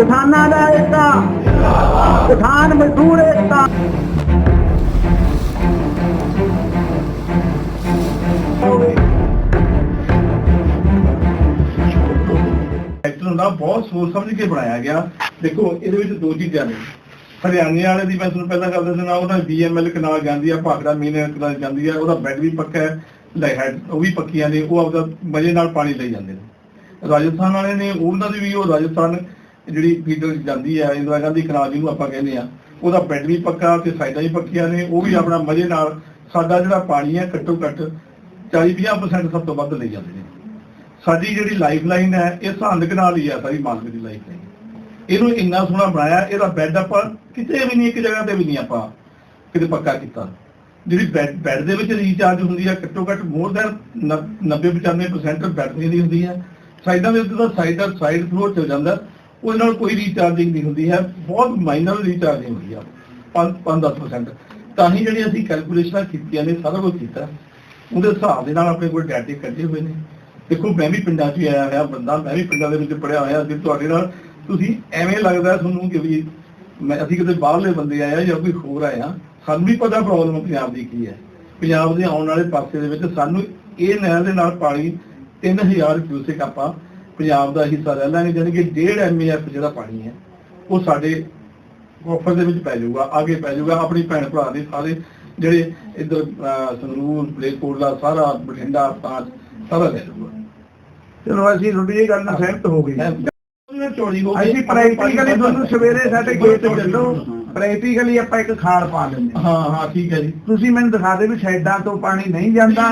ਕਿਸਾਨਾਂ ਦਾ ਏਕਤਾ, ਕਿਸਾਨ ਮਜ਼ਦੂਰ ਏਕਤਾ। ਐਕਟਰ ਹੁੰਦਾ ਬਹੁਤ ਸੋਚ ਸਮਝ ਕੇ ਬਣਾਇਆ ਗਿਆ। ਦੇਖੋ, ਇਹਦੇ ਵਿੱਚ ਦੋ ਚੀਜ਼ਾਂ ਨੇ। ਹਰਿਆਣੇ ਵਾਲੇ ਦੀ ਮੈਂ ਤੁਹਾਨੂੰ ਪਹਿਲਾਂ ਗੱਲ ਦੱਸਣਾ ਉਹਦਾ ਬੀਐਮਐਲ ਕਨਾਲ ਜਾਂਦੀ ਆ, ਭਾਖੜਾ ਮੀਨ ਕਨਾਲ ਜਾਂਦੀ ਆ, ਉਹਦਾ ਬੈੱਡ ਵੀ ਪੱਕਾ ਹੈ ਲਾਈਟ ਉਹ ਵੀ ਪੱਕੀਆਂ ਨੇ, ਉਹ ਆਪਦਾ ਮਜ਼ੇ ਨਾਲ ਪਾਣੀ ਲਈ ਜਾਂਦੇ ਨੇ। ਰਾਜਸਥਾਨ ਵਾਲੇ ਨੇ, ਉਹਨਾਂ ਦੀ ਵੀ ਉਹ ਰਾਜਸਥਾਨ ਜਿਹੜੀ ਫੀਡਰ ਜਾਂਦੀ ਆ ਇੰਦਰਾ ਗਾਂਧੀ ਕਨਾਲ ਜਿਹਨੂੰ ਆਪਾਂ ਕਹਿੰਦੇ ਆ, ਉਹਦਾ ਬੈੱਡ ਵੀ ਪੱਕਾ, ਤੇ ਸਾਈਡਾਂ ਵੀ ਪੱਕੀਆਂ ਨੇ, ਉਹ ਵੀ ਆਪਣਾ ਮਜ਼ੇ ਨਾਲ ਸਾਡਾ ਜਿਹੜਾ ਪਾਣੀ ਹੈ ਘੱਟੋ ਘੱਟ 40-50% ਸਭ ਤੋਂ ਵੱਧ ਲਈ ਜਾਂਦੇ ਨੇ। ਸਾਡੀ ਜਿਹੜੀ ਲਾਈਫ ਲਾਈਨ ਹੈ, ਇਹ ਸੰਦਕ ਨਾਲ ਹੀ ਆ, ਸਾਰੀ ਮਾਲਕ ਦੀ ਲਾਈਫ ਲਾਈਨ ਇਹਨੂੰ ਇੰਨਾ ਸੋਹਣਾ ਬਣਾਇਆ, ਇਹਦਾ ਬੈੱਡ ਆਪਾਂ ਕਿਤੇ ਵੀ ਨਹੀਂ, ਇੱਕ ਜਗ੍ਹਾ ਤੇ ਵੀ ਨਹੀਂ ਆਪਾਂ ਕਿਤੇ ਪੱਕਾ ਕੀਤਾ। ਜਿਹੜੀ ਬੈੱਡ ਦੇ ਵਿੱਚ ਰੀਚਾਰਜ ਹੁੰਦੀ ਹੈ ਘੱਟੋ ਘੱਟ ਮੋਰ ਦੈਨ 90 95% ਬੈੱਡ ਦੀ ਹੁੰਦੀ ਹੈ ਸਾਈਡਾਂ ਦੇ ਉੱਤੇ ਤਾਂ ਸਾਈਡਰ ਸਾਈਡ ਫਲੋਰ ਚਲ ਜਾਂਦਾ। ਉਹਦੇ ਨਾਲ ਕੋਈ ਰੀਚਾਰਜਿੰਗ ਨਹੀਂ ਹੁੰਦੀ ਹੈ। ਬਹੁਤ ਮਾਈਨਰ ਰੀਚਾਰਜਿੰਗ ਹੁੰਦੀ ਆ। 5-10% ਤਾਂ ਹੀ ਜਿਹੜੀ ਅਸੀਂ ਕੈਲਕੂਲੇਸ਼ਨਾਂ ਕੀਤੀਆਂ ਨੇ, ਸਾਰਾ ਕੁਝ ਕੀਤਾ। ਉਹਦੇ ਹਿਸਾਬ ਦੇ ਨਾਲ ਆਪਣੇ ਕੋਲ ਡਾਟੇ ਕੱਢੇ ਹੋਏ ਨੇ। ਦੇਖੋ, ਮੈਂ ਵੀ ਪਿੰਡਾਂ 'ਚ ਹੀ ਆਇਆ ਹੋਇਆ, ਬੰਦਾ, ਮੈਂ ਵੀ ਪਿੰਡਾਂ ਦੇ ਵਿੱਚ ਪੜਿਆ ਹੋਇਆ। ਸੀ ਤੁਹਾਡੇ ਨਾਲ ਤੁਸੀਂ ਐਵੇਂ ਲੱਗਦਾ ਤੁਹਾਨੂੰ ਕਿ ਵੀ ਮੈਂ, ਅਸੀਂ ਕਿਤੇ ਬਾਹਰਲੇ ਬੰਦੇ ਆਏ ਜਾਂ ਕੋਈ ਹੋਰ ਆਇਆ ਸਾਨੂੰ ਵੀ ਪਤਾ ਪ੍ਰੋਬਲਮ ਪੰਜਾਬ ਦੀ ਕੀ ਹੈ। ਪੰਜਾਬ ਦੇ ਆਉਣ ਵਾਲੇ ਪਾਸੇ ਦੇ ਵਿੱਚ ਸਾਨੂੰ ਇਹ ਨਹਿਰ ਦੇ ਨਾਲ ਪਾਣੀ 3000 ਕਿਊਸੈਕ ਆਪਾਂ ਪੰਜਾਬ ਦਾ ਹਿੱਸਾ ਲੈ ਲਾਂਗੇ ਜਾਨੀ ਕਿ 1.5 ਐਮਏਐਫ ਜਿਹੜਾ ਪਾਣੀ ਹੈ ਉਹ ਸਾਡੇ ਕੋਫਰ ਦੇ ਵਿੱਚ ਪੈ ਜਾਊਗਾ ਅੱਗੇ ਪੈ ਜਾਊਗਾ ਆਪਣੀ ਭੈਣ ਭਰਾ ਦੇ ਸਾਰੇ ਜਿਹੜੇ ਇੱਧਰ ਸੰਗਰੂਰ ਬਲੇਕੋਟਲਾ ਸਾਰਾ ਬਠਿੰਡਾ ਪਾਸ ਸਾਰਾ ਲੈ ਜਾਊਗਾ। ਚਲੋ ਅਸੀਂ ਤੁਹਾਡੀ ਇਹ ਗੱਲ ਨਾਲ ਸਹਿਮਤ ਹੋ ਗਏ। ਅਸੀਂ ਪ੍ਰੈਕਟੀਕਲੀ ਤੁਹਾਨੂੰ ਸਵੇਰੇ ਸਾਡੇ ਗੇਟ ਤੇ ਚੱਲੋ ਪ੍ਰੈਕਟੀਕਲੀ ਆਪਾਂ ਇੱਕ ਖਾਲ ਪਾ ਲੈਂਦੇ ਹਾਂ। ਹਾਂ ਹਾਂ ਠੀਕ ਹੈ ਜੀ। ਤੁਸੀਂ ਮੈਨੂੰ ਦਿਖਾ ਦੇ ਵੀ ਸਾਈਡਾਂ ਤੋਂ ਪਾਣੀ ਨਹੀਂ ਜਾਂਦਾ।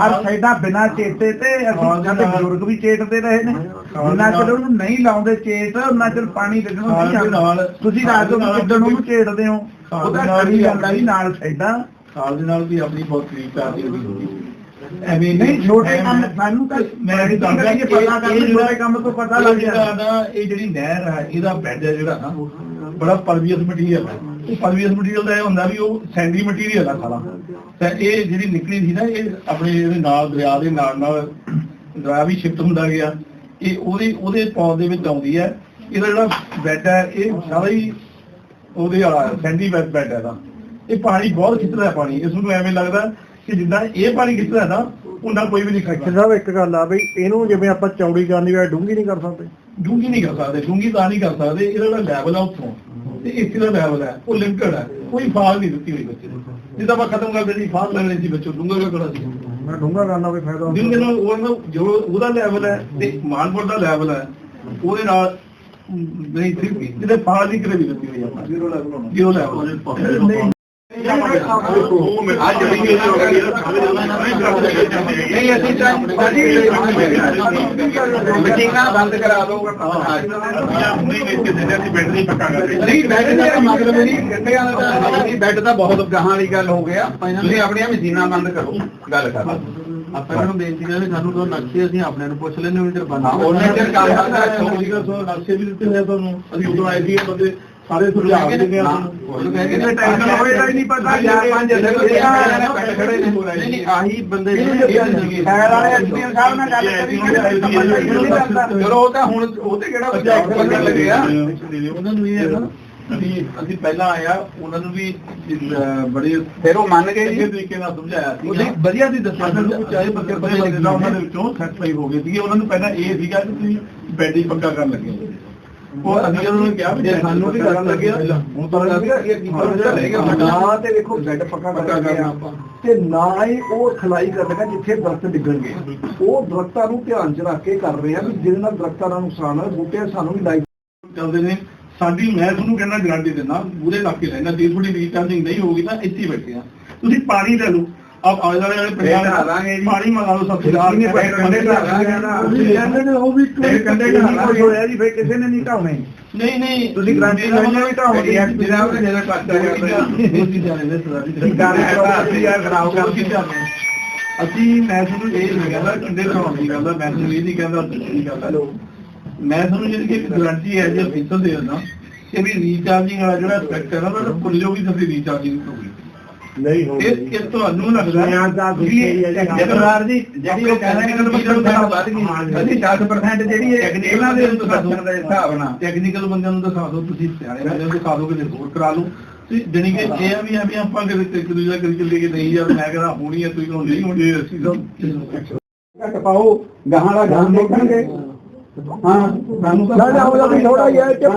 ਹਰ ਸਾਈਡਾਂ ਬਿਨਾਂ ਚੇਤੇ ਤੇ ਅਸੀਂ ਸਾਡੇ ਬਜ਼ੁਰਗ ਵੀ ਚੇਤਦੇ ਰਹੇ ਨੇ। ਜਿੰਨਾ ਚਿਰ ਉਹਨੂੰ ਨਹੀਂ ਲਾਉਂਦੇ ਚੇਤ ਉਹਨਾਂ ਚਿਰ ਪਾਣੀ ਲੱਗਣੋਂ ਖਾਲ ਨਹੀਂ ਜਾਂਦਾ। ਨਾਲ- ਤੁਸੀਂ ਖਾਲ ਰਾਤ ਨੂੰ ਕਿੱਦਣ ਉਹਨੂੰ ਚੇਤਦੇ ਹੋ ਖਾਲ ਉਹਦਾ ਨਾਲ ਕਰੀ ਜਾਂਦਾ ਜੀ ਨਾਲ ਸਾਈਡਾਂ ਸਾਲ ਦੇ ਨਾਲ ਵੀ ਆਪਣੀ ਬਹੁਤ ਕਰੀਬ ਪਿਆਰ ਦੀ ਹੁੰਦੀ। ਐਵੇਂ ਨਹੀਂ ਛੋਟੇ ਕੰਮ ਸਾਨੂੰ ਤਾਂ ਮੈਂ practically ਦੱਸਦਾ ਕਿ ਪਤਾ ਕਰਨਾ, ਇਹ ਛੋਟੇ ਕੰਮ ਤੋਂ ਪਤਾ ਲੱਗ ਇਹ ਜਾਂਦਾ। ਇਹ ਜਿਹੜੀ ਨਹਿਰ ਹੈ ਇਹਦਾ ਬੈੱਡ ਹੈ ਜਿਹੜਾ ਨਾ ਬੜਾ ਪਰਵੀਅਸ ਮਟੀਰੀਅਲ ਹੈ ਉਹ ਪਰਵੀਅਸ ਮਟੀਰੀਅਲ ਦਾ ਇਹ ਹੁੰਦਾ ਵੀ ਉਹ ਸੈਂਡੀ ਮਟੀਰੀਅਲ ਆ ਸਾਰਾ। ਤੇ ਇਹ ਜਿਹੜੀ ਨਿਕਲੀ ਸੀ ਨਾ ਇਹ ਆਪਣੇ ਇਹਦੇ ਨਾਲ ਦਰਿਆ ਦੇ ਨਾਲ ਨਾਲ ਦਰਿਆ ਵੀ ਸ਼ਿਫਟ ਹੁੰਦਾ ਗਿਆ। ਇਹ ਉਹਦੇ ਉਹਦੇ ਪੌਦ ਦੇ ਵਿੱਚ ਆਉਂਦੀ ਹੈ ਇਹਦਾ ਜਿਹੜਾ ਬੈੱਡ ਹੈ ਇਹ ਸਾਰਾ ਹੀ ਉਹਦੇ ਵਾਲਾ ਸੈਂਡੀ ਬੈੱਡ ਬੈੱਡ ਹੈ ਦਾ ਇਹ ਪਾਣੀ ਬਹੁਤ ਖਿੱਚਦਾ ਹੈ ਪਾਣੀ। ਇਸ ਨੂੰ ਐਵੇਂ ਲੱਗਦਾ ਕਿ ਜਿੱਦਾਂ ਇਹ ਪਾਣੀ ਖਿੱਚਦਾ ਨਾ ਉਹਨਾਂ ਕੋਈ ਵੀ ਨਹੀਂ ਖਿੱਚਦਾ ਸਾਹਿਬ ਇੱਕ ਗੱਲ ਆ ਬਈ ਇਹਨੂੰ ਜਿਵੇਂ ਆਪਾਂ ਚੌੜੀ ਕਰਨੀ ਹੋਵੇ ਡੂੰਗੀ ਨਹੀਂ ਕਰ ਸਕਦੇ। ਡੂੰਗੀ ਨਹੀਂ ਕਰ ਸਕਦੇ ਡੂੰਗੀ ਤਾਂ ਨਹੀਂ ਕਰ ਸਕਦੇ। ਇਹਦਾ ਜਿਹੜਾ ਲੈਵਲ ਆ ਉੱਥੋਂ। ਤੇ ਇੱਥੇ ਦਾ ਲੈਵਲ ਹੈ ਉਹ ਲਿਮਟਡ ਹੈ ਕੋਈ ਫਾਲ ਨਹੀਂ ਦਿੱਤੀ ਹੋਈ ਬੱਚੇ ਨੂੰ। ਜਿੱਦਾਂ ਆਪਾਂ ਖਤਮ ਕਰ ਦੇਣੀ ਫਾਲ ਲੱਗਣੀ ਸੀ ਬੱਚੇ ਡੂੰਗਾ ਕਰਨਾ ਸੀ? ਮੈਂ ਡੂੰਗਾ ਕਰਨਾ ਕੋਈ ਫਾਇਦਾ ਜਿਹਨੂੰ ਜਿਹਨੂੰ ਉਹ ਜੋ ਉਹਦਾ ਲੈਵਲ ਹੈ ਤੇ ਮਾਨਪੁਰ ਦਾ ਲੈਵਲ ਹੈ ਉਹਦੇ ਨਾਲ ਨਹੀਂ ਠੀਕ ਜਿਹਦੇ ਫਾਲ ਨਹੀਂ ਕਰੇ ਵੀ ਦਿੱਤੀ ਹੋਈ ਆਪਾਂ। ਜ਼ੀਰੋ ਲੈਵਲ ਹੋਣਾ। ਜ਼ੀਰੋ ਲੈਵਲ ਨਹੀਂ ਅਸੀਂ ਤਾਂ ਮੀਟਿੰਗਾਂ ਬੰਦ ਕਰਾ ਦਿਓ ਨਹੀਂ ਬੈੱਡ ਦਾ ਮਤਲਬ ਨਹੀਂ ਗੱਡੀਆਂ ਦਾ ਬੈੱਡ ਤਾਂ ਬਹੁਤ ਗਾਹਾਂ ਵਾਲੀ ਗੱਲ ਹੋ ਗਿਆ ਤੁਸੀਂ ਆਪਣੀਆਂ ਮਸ਼ੀਨਾਂ ਬੰਦ ਕਰੋ ਗੱਲ ਕਰ ਆਪਾਂ ਨੂੰ ਬੇਨਤੀ ਕਰਦੇ ਸਾਨੂੰ ਦੋ ਨਕਸ਼ੇ ਅਸੀਂ ਆਪਣੇ ਨੂੰ ਪੁੱਛ ਲੈਣੇ ਉਹਨਾਂ ਚਿਰ ਬੰਦ ਉਹਨਾਂ ਚਿਰ ਕੰਮ ਕਰਦਾ ਨਕਸ਼ੇ ਵੀ ਦਿੱਤੇ ਹੋਏ ਤੁਹਾਨੂੰ ਅਸੀਂ ਉਦੋਂ ਆਏ ਸੀ ਬੰਦੇ ਸਾਰੇ ਸੁਝਾਅ ਦਿੰਦੇ ਆ ਉਹਨੂੰ ਕਹਿੰਦੇ ਨੇ ਟਾਈਮ ਨਾਲ ਹੋਏ ਤਾਂ ਹੀ ਨਹੀਂ ਪਤਾ ਚਾਰ ਪੰਜ ਨਹੀਂ ਆਹੀ ਬੰਦੇ ਖੈਰ ਵਾਲੇ ਐਸਪੀਐਮ ਸਾਹਿਬ ਨਾਲ ਗੱਲ ਕਰੀ ਚਲੋ ਉਹ ਤਾਂ ਹੁਣ ਉਹ ਤੇ ਕਿਹੜਾ ਬੰਦਾ ਲੱਗਿਆ ਉਹਨਾਂ ਨੂੰ ਇਹ ਹੈ ਨਾ ਅਸੀਂ ਪਹਿਲਾਂ ਆਇਆ ਉਹਨਾਂ ਨੂੰ ਵੀ ਬੜੇ ਫਿਰ ਉਹ ਮੰਨ ਗਏ ਜੀ। ਤਰੀਕੇ ਨਾਲ ਸਮਝਾਇਆ ਸੀ ਉਹਦੀ ਵਧੀਆ ਦੀ ਦੱਸਿਆ ਸਾਨੂੰ ਚਾਹੇ ਬੱਚੇ ਪਤਾ ਲੱਗਦਾ ਉਹਨਾਂ ਦੇ ਵਿੱਚੋਂ ਸੈਟੀਸਫਾਈ ਹੋ ਗਏ ਸੀਗੇ। ਉਹਨਾਂ ਨੂੰ ਪਹਿਲਾਂ ਇਹ ਸੀਗਾ ਕਿ ਤੁਸੀਂ ਬੈਡ ਹੀ ਪੱਕਾ ਕਰਨ ਲੱਗੇ। ਹੋ। ਉਹ ਨੂੰ ਕਿਹਾ ਵੀ ਸਾਨੂੰ ਵੀ ਕਰਨ ਲੱਗਿਆ। ਹੁਣ ਤਾਂ ਲੱਗ ਗਿਆ? ਨਾ ਤੇ ਦੇਖੋ ਬੈੱਡ ਪੱਕਾ ਕਰ ਰਹੇ ਆਪਾਂ। ਤੇ ਨਾ ਹੀ ਉਹ ਖਲਾਈ ਕਰ ਲਗਾ ਜਿੱਥੇ ਦਰਖਤ ਡਿੱਗਣਗੇ। ਉਹ ਦਰਖਤਾਂ ਨੂੰ ਧਿਆਨ ਚ ਰੱਖ ਕੇ ਕਰ ਰਹੇ ਆ ਵੀ ਜਿਹਦੇ ਨਾਲ ਦਰਖਤਾਂ ਦਾ ਨੁਕਸਾਨ ਹੋਵੇ ਬੂਟੇ ਸਾਨੂੰ ਵੀ ਲਾਈ ਚੱਲਦੇ ਨੇ। ਸਾਡੀ ਮੈਂ ਤੁਹਾਨੂੰ ਕਹਿੰਦਾ ਗਾਰੰਟੀ ਦਿੰਦਾ ਪੂਰੇ ਇਲਾਕੇ ਲੈਣਾ ਜੇ ਤੁਹਾਡੀ ਰੀਚਾਰਜਿੰਗ ਨਹੀਂ ਹੋਊਗੀ ਤਾਂ ਇੱਥੇ ਬੈਠੇ ਆ। ਤੁਸੀਂ ਪਾਣੀ ਲੈ ਲਓ। ਆਪ ਵਾਲੇ। ਪਾਣੀ ਮੰਗਾ ਲਓ ਉਹ ਵੀ। ਹੋਇਆ ਜੀ ਫੇਰ ਕਿਸੇ ਨੇ ਨਹੀਂ ਢਾਉਣੇ ਨਹੀਂ ਨਹੀਂ। ਤੁਸੀਂ ਗਾਰੰਟੀ ਲੈਣੀ ਹੋਈ ਤਾਂ ਹੋਣੀ ਹੈ। ਜਨਾਬ ਨੇ ਜਿਹੜਾ ਕਰਦਾ ਅਸੀਂ ਮੈਂ ਤੁਹਾਨੂੰ ਇਹ ਨਹੀਂ ਕਹਿੰਦਾ ਕੰਡੇ ਢਾਉਣ ਦੀ ਗੱਲ ਮੈਂ ਤੁਹਾਨੂੰ ਇਹ ਨਹੀਂ ਕਹਿੰਦਾ ਦੂਜੀ ਗੱਲ ਆ ਮੈਂ ਤੁਹਾਨੂੰ ਜਿਹੜੀ ਕਿ ਗਾਰੰਟੀ ਹੈ ਜੇ ਅਫੀਸਰ ਦੇ ਦਿੰਦਾ ਕਿ ਵੀ ਰੀਚਾਰਜਿੰਗ ਵਾਲਾ ਜਿਹੜਾ ਸਪੈਕਟਰ ਹੈ ਨਾ ਉਹਦਾ ਭੁੱਲ ਜਾਓ ਵੀ ਤੁਸੀਂ ਰੀਚਾਰਜਿੰਗ ਹੋਊਗੀ ਨਹੀਂ ਹੋਊਗਾ ਇਹ ਤੁਹਾਨੂੰ ਲੱਗਦਾ ਦੁਨੀਆ ਦਾ ਵੀ ਦੇਖਿਆ ਹੀ ਹੈ ਜੀ। ਜਗਰਾਰ ਜੀ ਜਿਹੜੀ ਉਹ ਕਹਿੰਦੇ ਨੇ ਵੱਧ ਗਈ। ਅਸੀਂ 60% ਜਿਹੜੀ ਹੈ ਇਹਨਾਂ ਦੇ ਪ੍ਰਦੂਸ਼ਣ ਦੇ ਹਿਸਾਬ ਨਾਲ ਟੈਕਨੀਕਲ ਬੰਦਿਆਂ ਨੂੰ ਦਿਖਾ ਦਿਓ ਤੁਸੀਂ ਸਿਆਣੇ ਬੰਦਿਆਂ ਨੂੰ ਦਿਖਾ ਦਿਓ ਕਿ ਹੋਰ ਕਰਾ ਲਓ। ਤੇ ਜਣੀ ਕਿ ਇਹ ਆ ਵੀ ਆ ਵੀ ਆਪਾਂ ਕਿ ਇੱਕ ਦੂਜੇ ਦਾ ਕਰੀ ਚੱਲੇ ਕਿ ਨਹੀਂ ਯਾਰ ਮੈਂ ਕਹਿੰਦਾ ਹੋਣੀ ਹੈ ਤੁਸੀਂ ਕਹਿੰਦੇ ਨਹੀਂ ਹੋਣੀ ਅਸੀਂ ਤਾਂ ਘੱਟ ਪਾਓ ਗਾਹਾਂ ਦਾ ਗਾਹਾਂ ਦੇਖਣਗੇ। ਹਾਂ ਸਾਨੂੰ ਤਾਂ ਸਾਡਾ ਉਹਦਾ ਥੋੜਾ ਜਿਹਾ ਕਿ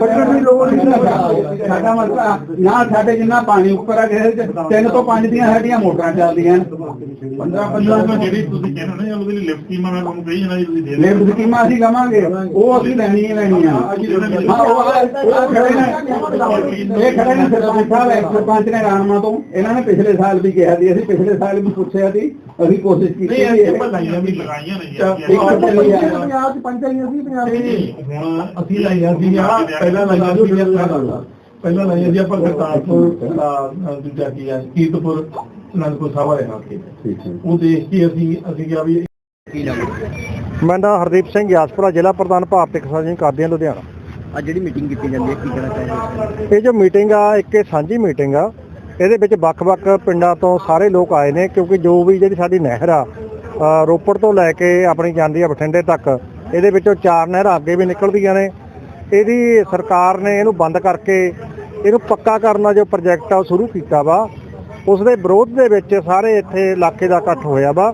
ਕੱਟਣ ਦੀ ਲੋੜ ਨਹੀਂ ਹੈ। ਸਾਡਾ ਮਤਲਬ ਨਾ ਸਾਡੇ ਜਿੰਨਾ ਪਾਣੀ ਉੱਪਰ ਆ ਗਏ ਤਿੰਨ ਤੋਂ ਪੰਜ ਦੀਆਂ ਸਾਡੀਆਂ ਮੋਟਰਾਂ ਚੱਲਦੀਆਂ 15 ਪੰਜਾਬ 15 ਜਿਹੜੀ ਤੁਸੀਂ ਕਹਿੰਦੇ ਨੇ ਉਹਦੇ ਲਈ ਲਿਫਟ ਕੀਮਾ ਮੈਂ ਤੁਹਾਨੂੰ ਕਹੀ ਜਾਣਾ ਜੀ ਤੁਸੀਂ ਦੇ ਲੇਬਰ ਸਕੀਮਾਂ ਅਸੀਂ ਲਵਾਂਗੇ ਉਹ ਅਸੀਂ ਲੈਣੀਆਂ ਹੀ ਲੈਣੀਆਂ। ਹਾਂ ਉਹ ਉਹ ਖੜੇ ਨੇ। ਇਹ ਖੜੇ ਨੇ ਸਰਪੰਚ ਸਾਹਿਬ ਐਕਸ ਸਰਪੰਚ ਨੇ ਰਾਣਮਾ ਤੋਂ। ਇਹਨਾਂ ਨੇ ਪਿਛਲੇ ਸਾਲ ਵੀ ਕਿਹਾ ਸੀ ਅਸੀਂ ਪਿਛਲੇ ਸਾਲ ਵੀ ਪੁੱਛਿਆ ਸੀ ਅਸੀਂ ਕੋਸ਼ਿਸ਼ ਕੀਤੀ ਨਹੀਂ ਸੀ ਇਹ ਲਾਈਆਂ ਵੀ ਲਗਾਈਆਂ ਨੇ ਇੱਕ ਜੀ ਚੱਲੀ ਆ। ਪੰਜਾਬ ਚ ਹੁਣ ਅਸੀਂ ਲਾਈਆਂ ਸੀ ਪਹਿਲਾਂ ਲਾਈਆਂ ਸੀ ਪਹਿਲਾਂ ਲਾਈਆਂ ਸੀ ਆਪਾਂ ਕਰਤਾਰਪੁਰ ਦੂਜਾ ਕੀ ਆ ਕੀਰਤਪੁਰ ਅਨੰਦਪੁਰ ਸਾਹਿਬ ਵਾਲੇ ਨਾਲ ਕੇ ਉਹ ਦੇਖ ਕੇ ਅਸੀਂ ਅਸੀਂ ਕਿਹਾ ਵੀ ਮੈਂ ਨਾਮ ਹਰਦੀਪ ਸਿੰਘ ਗਿਆਸਪੁਰਾ ਜ਼ਿਲ੍ਹਾ ਪ੍ਰਧਾਨ ਭਾਰਤੀ ਕਿਸਾਨ ਯੂਨੀਅਨ ਕਾਦੀਆਂ ਲੁਧਿਆਣਾ। ਅੱਜ ਜਿਹੜੀ ਮੀਟਿੰਗ ਕੀਤੀ ਜਾਂਦੀ ਹੈ ਕੀ ਕਹਿਣਾ ਚਾਹੁੰਦੇ ਇਹ ਜੋ ਮੀਟਿੰਗ ਆ ਇੱਕ ਇਹ ਸਾਂਝੀ ਮੀਟਿੰਗ ਆ ਇਹਦੇ ਵਿੱਚ ਵੱਖ-ਵੱਖ ਪਿੰਡਾਂ ਤੋਂ ਸਾਰੇ ਲੋਕ ਆਏ ਨੇ ਕਿਉਂਕਿ ਜੋ ਵੀ ਜਿਹੜੀ ਸਾਡੀ ਨਹਿਰ ਆ ਰੋਪੜ ਤੋਂ ਲੈ ਕੇ ਆਪਣੀ ਜਾਂਦੀ ਆ ਬਠਿੰਡੇ ਤੱਕ ਇਹਦੇ ਵਿੱਚੋਂ ਚਾਰ ਨਹਿਰਾਂ ਅੱਗੇ ਵੀ ਨਿਕਲਦੀਆਂ ਨੇ। ਇਹਦੀ ਸਰਕਾਰ ਨੇ ਇਹਨੂੰ ਬੰਦ ਕਰਕੇ ਇਹਨੂੰ ਪੱਕਾ ਕਰਨ ਦਾ ਜੋ ਪ੍ਰੋਜੈਕਟ ਆ ਉਹ ਸ਼ੁਰੂ ਕੀਤਾ ਵਾ। ਉਸ ਦੇ ਵਿਰੋਧ ਦੇ ਵਿੱਚ ਸਾਰੇ ਇੱਥੇ ਇਲਾਕੇ ਦਾ ਇਕੱਠ ਹੋਇਆ ਵਾ।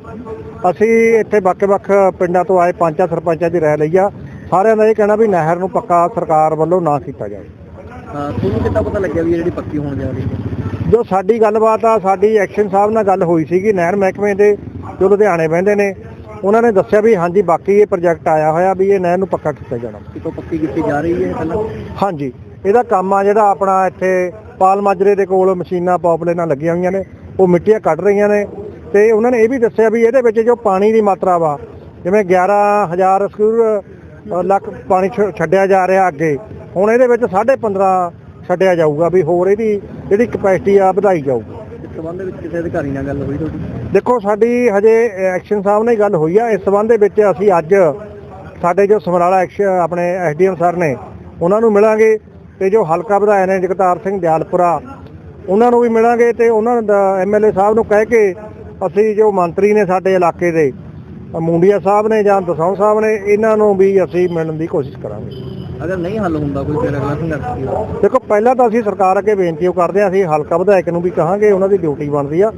ਅਸੀਂ ਇੱਥੇ ਵੱਖ-ਵੱਖ ਪਿੰਡਾਂ ਤੋਂ ਆਏ ਪੰਚਾਂ ਸਰਪੰਚਾਂ ਦੀ ਰਾਏ ਲਈ ਆ। ਸਾਰਿਆਂ ਦਾ ਇਹ ਕਹਿਣਾ ਵੀ ਨਹਿਰ ਨੂੰ ਪੱਕਾ ਸਰਕਾਰ ਵੱਲੋਂ ਨਾ ਕੀਤਾ ਜਾਵੇ। ਹਾਂ ਤੁਹਾਨੂੰ ਕਿੱਦਾਂ ਪਤਾ ਲੱਗਿਆ ਵੀ ਜਿਹੜੀ ਪੱਕੀ ਹੋਣ ਜਾ ਰਹੀ ਹੈ? ਜੋ ਸਾਡੀ ਗੱਲਬਾਤ ਆ ਸਾਡੀ ਐਕਸ਼ਨ ਸਾਹਿਬ ਨਾਲ ਗੱਲ ਹੋਈ ਸੀਗੀ ਨਹਿਰ ਮਹਿਕਮੇ ਦੇ ਜੋ ਲੁਧਿਆਣੇ ਬਹਿੰਦੇ ਨੇ। ਉਹਨਾਂ ਨੇ ਦੱਸਿਆ ਵੀ ਹਾਂਜੀ ਬਾਕੀ ਇਹ ਪ੍ਰੋਜੈਕਟ ਆਇਆ ਹੋਇਆ ਵੀ ਇਹ ਨਹਿਰ ਨੂੰ ਪੱਕਾ ਕੀਤਾ ਜਾਣਾ। ਕਿਤੋਂ ਪੱਕੀ ਕੀਤੀ ਜਾ ਰਹੀ ਹੈ ਪਹਿਲਾਂ? ਹਾਂਜੀ ਇਹਦਾ ਕੰਮ ਆ ਜਿਹੜਾ ਆਪਣਾ ਇੱਥੇ ਪਾਲ ਮਾਜਰੇ ਦੇ ਕੋਲ ਮਸ਼ੀਨਾਂ ਪਾਪਲੇਨਾਂ ਲੱਗੀਆਂ ਹੋਈਆਂ ਨੇ ਉਹ ਮਿੱਟੀਆਂ ਕੱਢ ਰਹੀਆਂ ਨੇ ਤੇ ਉਹਨਾਂ ਨੇ ਇਹ ਵੀ ਦੱਸਿਆ ਵੀ ਇਹਦੇ ਵਿੱਚ ਜੋ ਪਾਣੀ ਦੀ ਮਾਤਰਾ ਵਾ ਜਿਵੇਂ 11000 ਸਕੂਰ ਲੱਖ ਪਾਣੀ ਛੱਡਿਆ ਜਾ ਰਿਹਾ ਅੱਗੇ ਹੁਣ ਇਹਦੇ ਵਿੱਚ 15.5 ਛੱਡਿਆ ਜਾਊਗਾ ਵੀ ਹੋਰ ਇਹਦੀ ਜਿਹੜੀ ਕਪੈਸਿਟੀ ਆ ਵਧਾਈ ਜਾਊਗੀ। ਸੰਬੰਧ ਵਿੱਚ ਕਿਸੇ ਅਧਿਕਾਰੀ ਨਾਲ ਗੱਲ ਹੋਈ ਤੁਹਾਡੀ? ਦੇਖੋ, ਸਾਡੀ ਹਜੇ ਐਕਸ਼ਨ ਸਾਹਿਬ ਨਾਲ ਹੀ ਗੱਲ ਹੋਈ ਆ। ਇਸ ਸੰਬੰਧ ਦੇ ਵਿੱਚ ਅਸੀਂ ਅੱਜ ਸਾਡੇ ਜੋ ਸਮਰਾਲਾ ਐਕਸ਼ਨ ਆਪਣੇ ਐਸਡੀਐਮ ਸਰ ਨੇ, ਉਹਨਾਂ ਨੂੰ ਮਿਲਾਂਗੇ ਤੇ ਜੋ ਹਲਕਾ ਵਿਧਾਇਕ ਨੇ ਜਗਤਾਰ ਸਿੰਘ ਦਿਆਲਪੁਰਾ, ਉਹਨਾਂ ਨੂੰ ਵੀ ਮਿਲਾਂਗੇ ਤੇ ਉਹਨਾਂ ਦਾ ਐਮਐਲਏ ਸਾਹਿਬ ਨੂੰ ਕਹਿ ਕੇ ਅਸੀਂ ਜੋ ਮੰਤਰੀ ਨੇ ਸਾਡੇ ਇਲਾਕੇ ਦੇ ਮੁੰਡੀਆ ਸਾਹਿਬ ਨੇ ਜਾਂ ਦਸੌਂ ਸਾਹਿਬ ਨੇ ਇਹਨਾਂ ਨੂੰ ਵੀ ਅਸੀਂ ਮਿਲਣ ਦੀ ਕੋਸ਼ਿਸ਼ ਕਰਾਂਗੇ। ਅਗਰ ਨਹੀਂ ਹੱਲ ਹੁੰਦਾ ਕੋਈ ਫਿਰ ਅਗਲਾ ਸੰਘਰਸ਼ ਕੀ ਹੋਊ? ਦੇਖੋ ਪਹਿਲਾਂ ਤਾਂ ਅਸੀਂ ਸਰਕਾਰ ਅੱਗੇ ਬੇਨਤੀ ਉਹ ਕਰਦੇ ਹਾਂ ਅਸੀਂ ਹਲਕਾ ਵਿਧਾਇਕ ਨੂੰ ਵੀ ਕਹਾਂਗੇ ਉਹਨਾਂ ਦੀ ਡਿਊਟੀ ਬਣਦੀ ਆ।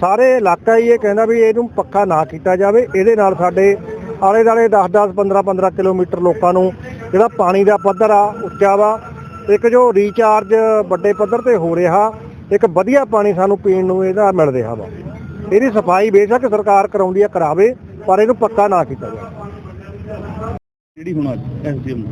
ਸਾਰੇ ਇਲਾਕਾ ਹੀ ਇਹ ਕਹਿੰਦਾ ਵੀ ਇਹਨੂੰ ਪੱਕਾ ਨਾ ਕੀਤਾ ਜਾਵੇ ਇਹਦੇ ਨਾਲ ਸਾਡੇ ਆਲੇ ਦਾਲੇ 10 10 15 15 ਕਿਲੋਮੀਟਰ ਲੋਕਾਂ ਨੂੰ ਜਿਹੜਾ ਪਾਣੀ ਦਾ ਪੱਧਰ ਆ ਉੱਚਾ ਵਾ ਇੱਕ ਜੋ ਰੀਚਾਰਜ ਵੱਡੇ ਪੱਧਰ ਤੇ ਹੋ ਰਿਹਾ ਇੱਕ ਵਧੀਆ ਪਾਣੀ ਸਾਨੂੰ ਪੀਣ ਨੂੰ ਇਹਦਾ ਮਿਲ ਰਿਹਾ ਵਾ। ਇਹਦੀ ਸਫ਼ਾਈ ਬੇਸ਼ੱਕ ਸਰਕਾਰ ਕਰਾਉਂਦੀ ਆ ਕਰਾਵੇ ਪਰ ਇਹਨੂੰ ਪੱਕਾ ਨਾ ਕੀਤਾ ਜਾਵੇ। ਜਿਹੜੀ ਹੁਣ ਅੱਜ ਐਸਡੀਐਮ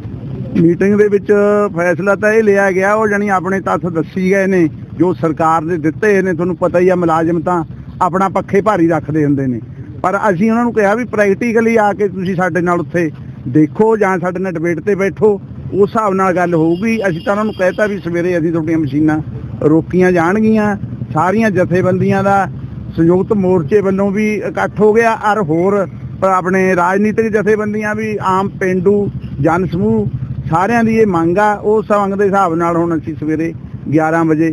ਮੀਟਿੰਗ ਦੇ ਵਿੱਚ ਫੈਸਲਾ ਤਾਂ ਇਹ ਲਿਆ ਗਿਆ ਉਹ ਜਣੀ ਆਪਣੇ ਤੱਥ ਦੱਸੀ ਗਏ ਨੇ ਜੋ ਸਰਕਾਰ ਦੇ ਦਿੱਤੇ ਨੇ ਤੁਹਾਨੂੰ ਪਤਾ ਹੀ ਆ ਮੁਲਾਜ਼ਮ ਤਾਂ ਆਪਣਾ ਪੱਖੇ ਭਾਰੀ ਰੱਖਦੇ ਹੁੰਦੇ ਨੇ। ਪਰ ਅਸੀਂ ਉਹਨਾਂ ਨੂੰ ਕਿਹਾ ਵੀ ਪ੍ਰੈਕਟੀਕਲੀ ਆ ਕੇ ਤੁਸੀਂ ਸਾਡੇ ਨਾਲ ਉੱਥੇ ਦੇਖੋ ਜਾਂ ਸਾਡੇ ਨਾਲ ਡਿਬੇਟ ਤੇ ਬੈਠੋ ਉਸ ਹਿਸਾਬ ਨਾਲ ਗੱਲ ਹੋਊਗੀ। ਅਸੀਂ ਤਾਂ ਉਹਨਾਂ ਨੂੰ ਕਹਿਤਾ ਵੀ ਸਵੇਰੇ ਅਸੀਂ ਤੁਹਾਡੀਆਂ ਮਸ਼ੀਨਾਂ ਰੋਕੀਆਂ ਜਾਣਗੀਆਂ ਸਾਰੀਆਂ ਜਥੇਬੰਦੀਆਂ ਦਾ ਸੰਯੁਕਤ ਮੋਰਚੇ ਵੱਲੋਂ ਵੀ ਇਕੱਠ ਹੋ ਗਿਆ ਔਰ ਹੋਰ ਆਪਣੇ ਰਾਜਨੀਤਿਕ ਜਥੇਬੰਦੀਆਂ ਵੀ ਆਮ ਪਿੰਡੂ ਜਨ ਸਮੂਹ ਸਾਰਿਆਂ ਦੀ ਇਹ ਮੰਗ ਆ ਉਸ ਮੰਗ ਦੇ ਹਿਸਾਬ ਨਾਲ ਹੁਣ ਅਸੀਂ ਸਵੇਰੇ 11 ਵਜੇ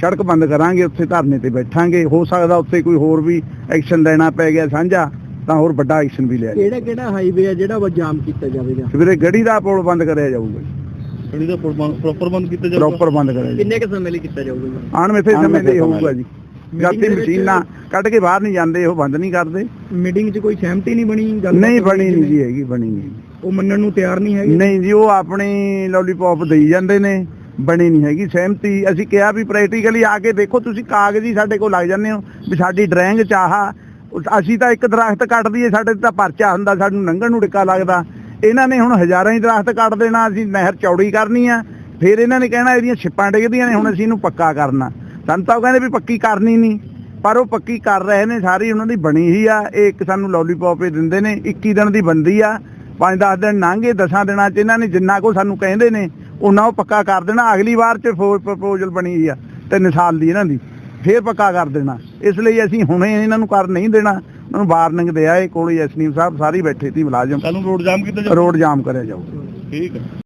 ਸੜਕ ਬੰਦ ਕਰਾਂਗੇ ਉੱਥੇ ਧਰਨੇ ਤੇ ਬੈਠਾਂਗੇ। ਹੋ ਸਕਦਾ ਉੱਥੇ ਕੋਈ ਹੋਰ ਵੀ ਐਕਸ਼ਨ ਲੈਣਾ ਪੈ ਗਿਆ ਸਾਂਝਾ ਤਾਂ ਹੋਰ ਵੱਡਾ ਐਕਸ਼ਨ ਵੀ ਲਿਆ ਜਾਏ ਕਿਹੜਾ ਕਿਹੜਾ ਹਾਈਵੇ ਆ ਜਿਹੜਾ ਵਾ ਜਾਮ ਕੀਤਾ ਜਾਵੇਗਾ ਸਵੇਰੇ ਗੜੀ ਦਾ ਪੁਲ ਬੰਦ ਕਰਿਆ ਜਾਊਗਾ ਜਿਹੜੀ ਦਾ ਪ੍ਰੋਪਰ ਬੰਦ ਕੀਤਾ ਜਾਊਗਾ? ਪ੍ਰੋਪਰ ਬੰਦ ਕਰਿਆ ਜਾਊਗਾ। ਕਿੰਨੇ ਕੁ ਸਮੇਂ ਲਈ ਕੀਤਾ ਜਾਊਗਾ ਜੀ? ਅਣਮਿੱਥੇ ਸਮੇਂ ਲਈ ਹੋਊਗਾ ਜੀ। ਜਦ ਤੇ ਮਸ਼ੀਨਾਂ ਕੱਢ ਕੇ ਬਾਹਰ ਨਹੀਂ ਜਾਂਦੇ ਉਹ ਬੰਦ ਨਹੀਂ ਕਰਦੇ। ਮੀਟਿੰਗ 'ਚ ਕੋਈ ਸਹਿਮਤੀ ਨਹੀਂ ਬਣੀ ਨਹੀਂ ਬਣੀ ਨਹੀਂ ਜੀ ਹੈਗੀ ਬਣੀ ਨਹੀਂ। ਉਹ ਮੰਨਣ ਨੂੰ ਤਿਆਰ ਨਹੀਂ ਨਹੀਂ ਜੀ ਉਹ ਆਪਣੀ ਲੋਲੀਪੌਪ ਦੇਈ ਜਾਂਦੇ ਨੇ ਬਣੀ ਨਹੀਂ ਹੈਗੀ ਸਹਿਮਤੀ। ਅਸੀਂ ਕਿਹਾ ਵੀ ਪ੍ਰੈਕਟੀਕਲੀ ਆ ਕੇ ਦੇਖੋ ਤੁਸੀਂ ਕਾਗਜ਼ ਹੀ ਸਾਡੇ ਕੋਲ ਲੱਗ ਜਾਂਦੇ ਹੋ ਵੀ ਸਾਡੀ ਡਰਾਇੰਗ ਚਾਹਾ ਅਸੀਂ ਤਾਂ ਇੱਕ ਦਰਖਤ ਕੱਟ ਦਈਏ ਸਾਡੇ ਤੇ ਤਾਂ ਪਰਚਾ ਹੁੰਦਾ ਸਾਨੂੰ ਲੰਘਣ ਨੂੰ ਟਿੱਕਾ ਲੱਗਦਾ। ਇਹਨਾਂ ਨੇ ਹੁਣ ਹਜ਼ਾਰਾਂ ਹੀ ਦਰਖਤ ਕੱਟ ਦੇਣਾ ਅਸੀਂ ਨਹਿਰ ਚੌੜੀ ਕਰਨੀ ਆ। ਫਿਰ ਇਹਨਾਂ ਨੇ ਕਹਿਣਾ ਇਹਦੀਆਂ ਛਿੱਪਾਂ ਡਿੱਗਦੀਆਂ ਨੇ ਹੁਣ ਅਸੀਂ ਇਹਨੂੰ ਪੱਕਾ ਕਰਨਾ। ਸਾਨੂੰ ਤਾਂ ਉਹ ਕਹਿੰਦੇ ਵੀ ਪੱਕੀ ਕਰਨੀ ਨਹੀਂ ਪਰ ਉਹ ਪੱਕੀ ਕਰ ਰਹੇ ਨੇ ਸਾਰੀ ਉਹਨਾਂ ਦੀ ਬਣੀ ਹੀ ਆ ਇਹ ਇੱਕ ਸਾਨੂੰ ਲੋਲੀਪੌਪ ਹੀ ਦਿੰਦੇ ਨੇ 21 ਦਿਨ ਦੀ ਬੰਦੀ ਆ 5-10 ਦਿਨ ਲੰਘੇ 10 ਦਿਨਾਂ ਚ ਇਹਨਾਂ ਨੇ ਜਿੰਨਾ ਕੋ ਸਾਨੂੰ ਕਹਿੰਦੇ ਨੇ ਉਹਨਾਂ ਉਹ ਪੱਕਾ ਕਰ ਦੇਣਾ ਅਗਲੀ ਵਾਰ ਚ ਪ੍ਰਪੋਜ਼ਲ ਬਣੀ ਹੀ ਆ ਤਿੰਨ ਸਾਲ ਦੀ ਇਹਨਾਂ ਦੀ ਫੇਰ ਪੱਕਾ ਕਰ ਦੇਣਾ ਇਸ ਲਈ ਅਸੀਂ ਹੁਣੇ ਇਹਨਾਂ ਨੂੰ ਕਰ ਨਹੀਂ ਦੇਣਾ ਉਹਨਾਂ ਨੂੰ ਵਾਰਨਿੰਗ ਦੇ ਆਏ ਕੋਲੇ ਐਸਨੀਮ ਸਾਹਿਬ ਸਾਰੀ ਬੈਠੇ ਸੀ ਮੁਲਾਜ਼ਮ। ਕੱਲ ਨੂੰ ਰੋਡ ਜਾਮ ਕੀਤਾ ਰੋਡ ਜਾਮ ਕਰਿਆ ਜਾਊਗਾ ਠੀਕ ਹੈ